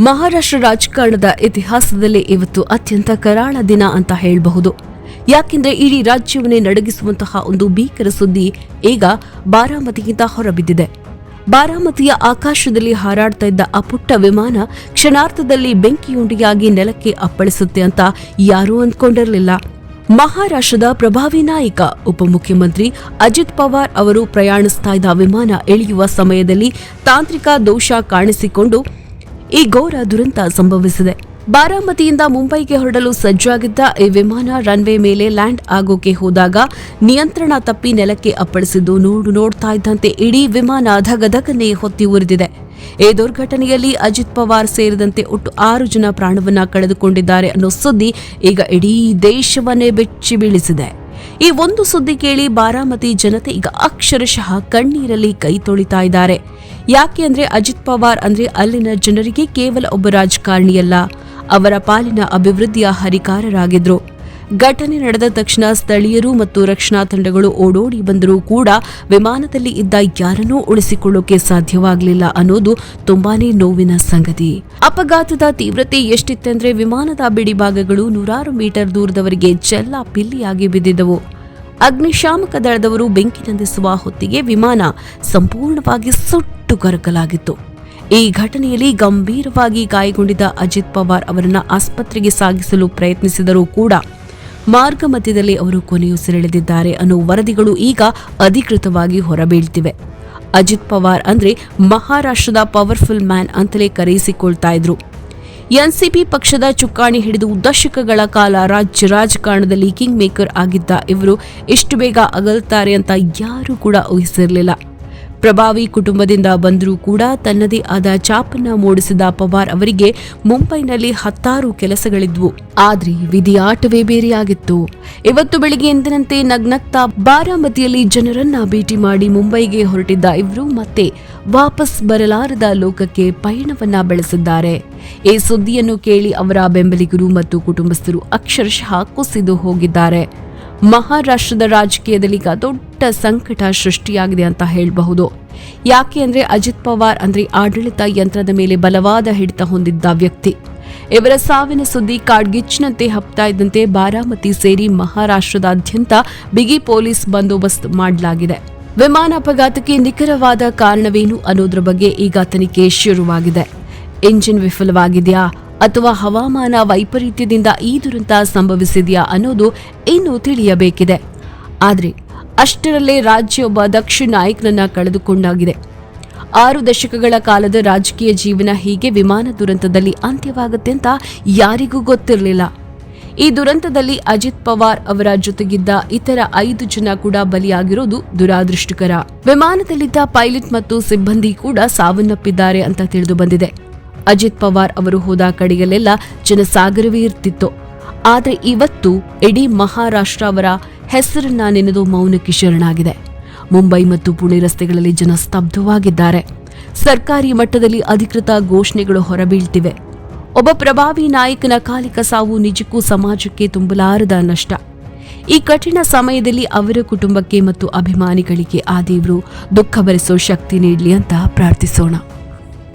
ಮಹಾರಾಷ್ಟ್ರ ರಾಜಕಾರಣದ ಇತಿಹಾಸದಲ್ಲಿ ಇವತ್ತು ಅತ್ಯಂತ ಕರಾಳ ದಿನ ಅಂತ ಹೇಳಬಹುದು. ಯಾಕೆಂದ್ರೆ ಇಡೀ ರಾಜ್ಯವನ್ನೇ ನಡಗಿಸುವಂತಹ ಒಂದು ಭೀಕರ ಸುದ್ದಿ ಈಗ ಬಾರಾಮತಿಗಿಂತ ಹೊರಬಿದ್ದಿದೆ. ಬಾರಾಮತಿಯ ಆಕಾಶದಲ್ಲಿ ಹಾರಾಡ್ತಾ ಇದ್ದ ಅಪುಟ್ಟ ಪುಟ್ಟ ವಿಮಾನ ಕ್ಷಣಾರ್ಧದಲ್ಲಿ ಬೆಂಕಿಯುಂಡಿಯಾಗಿ ನೆಲಕ್ಕೆ ಅಪ್ಪಳಿಸುತ್ತೆ ಅಂತ ಯಾರೂ ಅಂದ್ಕೊಂಡಿರಲಿಲ್ಲ. ಮಹಾರಾಷ್ಟ್ರದ ಪ್ರಭಾವಿ ನಾಯಕ, ಉಪಮುಖ್ಯಮಂತ್ರಿ ಅಜಿತ್ ಪವಾರ್ ಅವರು ಪ್ರಯಾಣಿಸ್ತಾ ಇದ್ದ ವಿಮಾನ ಇಳಿಯುವ ಸಮಯದಲ್ಲಿ ತಾಂತ್ರಿಕ ದೋಷ ಕಾಣಿಸಿಕೊಂಡು ಈ ಘೋರ ದುರಂತ ಸಂಭವಿಸಿದೆ. ಬಾರಾಮತಿಯಿಂದ ಮುಂಬೈಗೆ ಹೊರಡಲು ಸಜ್ಜಾಗಿದ್ದ ಈ ವಿಮಾನ ರನ್ವೇ ಮೇಲೆ ಲ್ಯಾಂಡ್ ಆಗೋಕೆ ಹೋದಾಗ ನಿಯಂತ್ರಣ ತಪ್ಪಿ ನೆಲಕ್ಕೆ ಅಪ್ಪಳಿಸಿದ್ದು ನೋಡು ನೋಡ್ತಾ ಇದ್ದಂತೆ ಇಡೀ ವಿಮಾನ ಧಗಧಗನೆ ಹೊತ್ತಿ ಉರಿದಿದೆ. ಈ ದುರ್ಘಟನೆಯಲ್ಲಿ ಅಜಿತ್ ಪವಾರ್ ಸೇರಿದಂತೆ ಒಟ್ಟು ಆರು ಜನ ಪ್ರಾಣವನ್ನ ಕಳೆದುಕೊಂಡಿದ್ದಾರೆ ಅನ್ನೋ ಸುದ್ದಿ ಈಗ ಇಡೀ ದೇಶವನ್ನೇ ಬೆಚ್ಚಿ ಬೀಳಿಸಿದೆ. ಈ ಒಂದು ಸುದ್ದಿ ಕೇಳಿ ಬಾರಾಮತಿ ಜನತೆ ಈಗ ಅಕ್ಷರಶಃ ಕಣ್ಣೀರಲ್ಲಿ ಕೈ ತೊಳಿತಾ ಇದ್ದಾರೆ. ಯಾಕೆ ಅಂದ್ರೆ ಅಜಿತ್ ಪವಾರ್ ಅಂದ್ರೆ ಅಲ್ಲಿನ ಜನರಿಗೆ ಕೇವಲ ಒಬ್ಬ ರಾಜಕಾರಣಿಯಲ್ಲ, ಅವರ ಪಾಲಿನ ಅಭಿವೃದ್ಧಿಯ ಹರಿಕಾರರಾಗಿದ್ರು. ಘಟನೆ ನಡೆದ ತಕ್ಷಣ ಸ್ಥಳೀಯರು ಮತ್ತು ರಕ್ಷಣಾ ತಂಡಗಳು ಓಡೋಡಿ ಬಂದರೂ ಕೂಡ ವಿಮಾನದಲ್ಲಿ ಇದ್ದ ಯಾರನ್ನೂ ಉಳಿಸಿಕೊಳ್ಳೋಕೆ ಸಾಧ್ಯವಾಗಲಿಲ್ಲ ಅನ್ನೋದು ತುಂಬಾನೇ ನೋವಿನ ಸಂಗತಿ. ಅಪಘಾತದ ತೀವ್ರತೆ ಎಷ್ಟಿತ್ತೆಂದ್ರೆ ವಿಮಾನದ ಬಿಡಿಭಾಗಗಳು ನೂರಾರು ಮೀಟರ್ ದೂರದವರೆಗೆ ಚೆಲ್ಲ ಪಿಲ್ಲಿಯಾಗಿ ಬಿದ್ದಿದ್ದವು. ಅಗ್ನಿಶಾಮಕ ದಳದವರು ಬೆಂಕಿ ನಂದಿಸುವ ಹೊತ್ತಿಗೆ ವಿಮಾನ ಸಂಪೂರ್ಣವಾಗಿ ಸುಟ್ಟು ಕರಕಲಾಗಿತ್ತು. ಈ ಘಟನೆಯಲ್ಲಿ ಗಂಭೀರವಾಗಿ ಗಾಯಗೊಂಡಿದ್ದ ಅಜಿತ್ ಪವಾರ್ ಅವರನ್ನು ಆಸ್ಪತ್ರೆಗೆ ಸಾಗಿಸಲು ಪ್ರಯತ್ನಿಸಿದರೂ ಕೂಡ ಮಾರ್ಗ ಮಧ್ಯದಲ್ಲಿ ಅವರು ಕೊನೆಯುಸಿರೆಳೆದಿದ್ದಾರೆ ಅನ್ನೋ ವರದಿಗಳು ಈಗ ಅಧಿಕೃತವಾಗಿ ಹೊರಬೀಳ್ತಿವೆ. ಅಜಿತ್ ಪವಾರ್ ಅಂದ್ರೆ ಮಹಾರಾಷ್ಟ್ರದ ಪವರ್ಫುಲ್ ಮ್ಯಾನ್ ಅಂತಲೇ ಕರೆಯಿಸಿಕೊಳ್ತಾ ಇದ್ರು. ಎನ್ಸಿಪಿ ಪಕ್ಷದ ಚುಕ್ಕಾಣಿ ಹಿಡಿದು ದಶಕಗಳ ಕಾಲ ರಾಜ್ಯ ರಾಜಕಾರಣದಲ್ಲಿ ಕಿಂಗ್ ಮೇಕರ್ ಆಗಿದ್ದ ಇವರು ಇಷ್ಟು ಬೇಗ ಅಗಲ್ತಾರೆ ಅಂತ ಯಾರೂ ಕೂಡ ಊಹಿಸಿರಲಿಲ್ಲ. ಪ್ರಭಾವಿ ಕುಟುಂಬದಿಂದ ಬಂದರೂ ಕೂಡ ತನ್ನದೇ ಆದ ಚಾಪನ್ನ ಮೂಡಿಸಿದ ಪವಾರ್ ಅವರಿಗೆ ಮುಂಬೈನಲ್ಲಿ ಹತ್ತಾರು ಕೆಲಸಗಳಿದ್ವು. ಆದ್ರೆ ವಿಧಿಯಾಟವೇ ಬೇರೆಯಾಗಿತ್ತು. ಇವತ್ತು ಬೆಳಿಗ್ಗೆ ಎಂದಿನಂತೆ ನಗ್ನಗ್ತಾ ಬಾರಾಮತಿಯಲ್ಲಿ ಜನರನ್ನ ಭೇಟಿ ಮಾಡಿ ಮುಂಬೈಗೆ ಹೊರಟಿದ್ದ ಇವರು ಮತ್ತೆ ವಾಪಸ್ ಬರಲಾರದ ಲೋಕಕ್ಕೆ ಪಯಣವನ್ನ ಬೆಳೆಸಿದ್ದಾರೆ. ಈ ಸುದ್ದಿಯನ್ನು ಕೇಳಿ ಅವರ ಬೆಂಬಲಿಗರು ಮತ್ತು ಕುಟುಂಬಸ್ಥರು ಅಕ್ಷರಶಃ ಕುಸಿದು ಹೋಗಿದ್ದಾರೆ. ಮಹಾರಾಷ್ಟ್ರದ ರಾಜಕೀಯದಲ್ಲಿ ಈಗ ದೊಡ್ಡ ಸಂಕಟ ಸೃಷ್ಟಿಯಾಗಿದೆ ಅಂತ ಹೇಳಬಹುದು. ಯಾಕೆ ಅಂದ್ರೆ ಅಜಿತ್ ಪವಾರ್ ಅಂದ್ರೆ ಆಡಳಿತ ಯಂತ್ರದ ಮೇಲೆ ಬಲವಾದ ಹಿಡಿತ ಹೊಂದಿದ್ದ ವ್ಯಕ್ತಿ. ಇವರ ಸಾವಿನ ಸುದ್ದಿ ಕಾಡ್ಗಿಚ್ಚಿನಂತೆ ಹಪ್ತಾ ಇದ್ದಂತೆ ಬಾರಾಮತಿ ಸೇರಿ ಮಹಾರಾಷ್ಟ್ರದಾದ್ಯಂತ ಬಿಗಿ ಪೊಲೀಸ್ ಬಂದೋಬಸ್ತ್ ಮಾಡಲಾಗಿದೆ. ವಿಮಾನ ಅಪಘಾತಕ್ಕೆ ನಿಖರವಾದ ಕಾರಣವೇನು ಅನ್ನೋದ್ರ ಬಗ್ಗೆ ಈಗ ತನಿಖೆ ಶುರುವಾಗಿದೆ. ಇಂಜಿನ್ ವಿಫಲವಾಗಿದೆಯಾ? ಅಥವಾ ಹವಾಮಾನ ವೈಪರೀತ್ಯದಿಂದ ಈ ದುರಂತ ಸಂಭವಿಸಿದೆಯಾ ಅನ್ನೋದು ಇನ್ನೂ ತಿಳಿಯಬೇಕಿದೆ. ಆದರೆ ಅಷ್ಟರಲ್ಲೇ ರಾಜ್ಯ ಒಬ್ಬ ದಕ್ಷ ನಾಯಕನನ್ನ ಕಳೆದುಕೊಂಡಾಗಿದೆ. ಆರು ದಶಕಗಳ ಕಾಲದ ರಾಜಕೀಯ ಜೀವನ ಹೀಗೆ ವಿಮಾನ ದುರಂತದಲ್ಲಿ ಅಂತ್ಯವಾಗುತ್ತೆ ಅಂತ ಯಾರಿಗೂ ಗೊತ್ತಿರಲಿಲ್ಲ. ಈ ದುರಂತದಲ್ಲಿ ಅಜಿತ್ ಪವಾರ್ ಅವರ ಜೊತೆಗಿದ್ದ ಇತರ ಐದು ಜನ ಕೂಡ ಬಲಿಯಾಗಿರೋದು ದುರಾದೃಷ್ಟಕರ. ವಿಮಾನದಲ್ಲಿದ್ದ ಪೈಲಟ್ ಮತ್ತು ಸಿಬ್ಬಂದಿ ಕೂಡ ಸಾವನ್ನಪ್ಪಿದ್ದಾರೆ ಅಂತ ತಿಳಿದು ಬಂದಿದೆ. ಅಜಿತ್ ಪವಾರ್ ಅವರು ಹೋದ ಕಡೆಯಲ್ಲೆಲ್ಲ ಜನಸಾಗರವೇ ಇರ್ತಿತ್ತು. ಆದರೆ ಇವತ್ತು ಇಡೀ ಮಹಾರಾಷ್ಟ್ರ ಅವರ ಹೆಸರನ್ನ ನೆನೆದು ಮೌನಕ್ಕೆ ಶರಣಾಗಿದೆ. ಮುಂಬೈ ಮತ್ತು ಪುಣೆ ರಸ್ತೆಗಳಲ್ಲಿ ಜನ ಸ್ತಬ್ಧವಾಗಿದ್ದಾರೆ. ಸರ್ಕಾರಿ ಮಟ್ಟದಲ್ಲಿ ಅಧಿಕೃತ ಘೋಷಣೆಗಳು ಹೊರಬೀಳ್ತಿವೆ. ಒಬ್ಬ ಪ್ರಭಾವಿ ನಾಯಕನ ಕಾಲಿಕ ಸಾವು ನಿಜಕ್ಕೂ ಸಮಾಜಕ್ಕೆ ತುಂಬಲಾರದ ನಷ್ಟ. ಈ ಕಠಿಣ ಸಮಯದಲ್ಲಿ ಅವರ ಕುಟುಂಬಕ್ಕೆ ಮತ್ತು ಅಭಿಮಾನಿಗಳಿಗೆ ಆ ದೇವರು ದುಃಖ ಭರಿಸೋ ಶಕ್ತಿ ನೀಡಲಿ ಅಂತ ಪ್ರಾರ್ಥಿಸೋಣ.